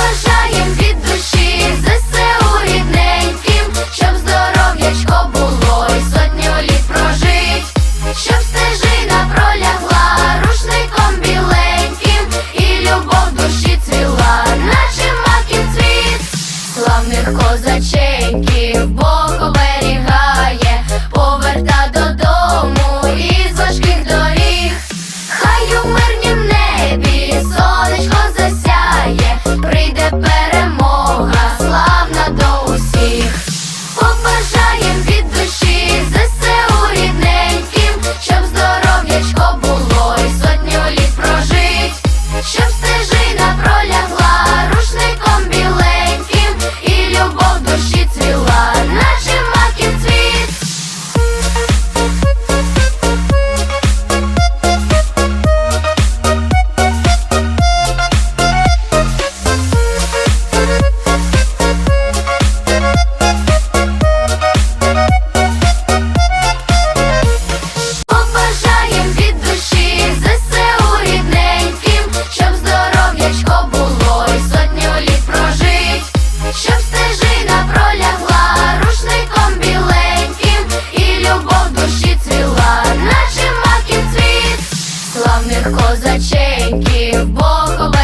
бажаю козаченьків, бо